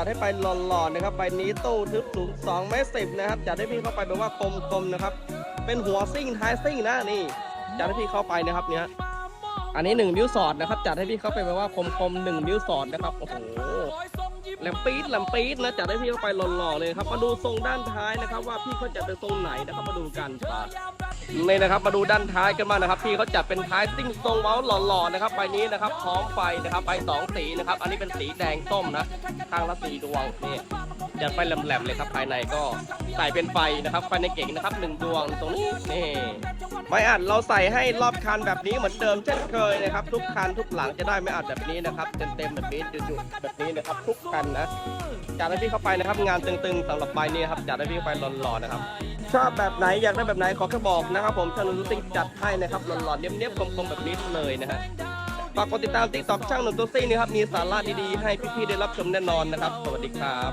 จัดให้ไปหล่อๆนะครับใบนี้ตู้ทึบสูง2เมตรสิบนะครับจัดให้พี่เข้าไปแบบว่ากลมๆนะครับ เป็นหัวซิ่งท้ายซิ่งนะนี่จัดให้พี่เข้าไปนะครับเนี้ยอันนี้หนึ่งนิ้วสอดนะครับ จัดให้พี่เข้าไปแบบว่าคมๆหนึ่งนิ้วสอดนะครับโอ้โหแหลมปี๊ดแหลมปี๊ดนะจัดให้พี่เข้าไปหล่อๆเลยครับมาดูทรงด้านท้ายนะครับ ว่าพี่เขาจัดเป็นทรงไหนนะครับมาดูกันไป นี่นะครับมาดูด้านท้ายกันมางนะครับพี่เขาจัดเป็นท้ายซิ่งทรงเว้าหล่อๆนะครับใบนี้นะครับพร้อมไฟนะครับใบสองสีนะครับ อันนี้เป็นสีแดงส้มนะข้างละสีดวงนี่จัดไปแหลมๆเลยครับภายในก็ใส่เป็นไฟนะครับไฟในเก่งนะครับหนึ่งดวงตรงนี้นี่ไม่อัดเราใส่ให้รอบคันแบบนี้เหมือนเดิมเช่นเคยนะครับ ทุกคันทุกหลังจะได้ไม่อัดแบบนี้นะครับเต็มๆแบบนี้จุดๆแบบนี้นะครับ ทุกคันนะจัดให้พี่เข้าไปนะครับ งานตึงๆสำหรับใบนี้ครับจัดให้พี่เข้าไปหล่อๆนะครับ ชอบแบบไหนอยากได้แบบไหนขอแค่บอกนะครับผมช่างหนุ่มตุ้ซิ่งจัดให้นะครับหล่อนๆเนี้ยบๆคมๆแบบนี้เลยนะฮะฝากกดติดตามติ๊กต็อกช่างหนุ่มตุ้ซิ่งนะครับมีสาระดีๆให้พี่ๆได้รับชมแน่นอนนะครับ สวัสดีครับ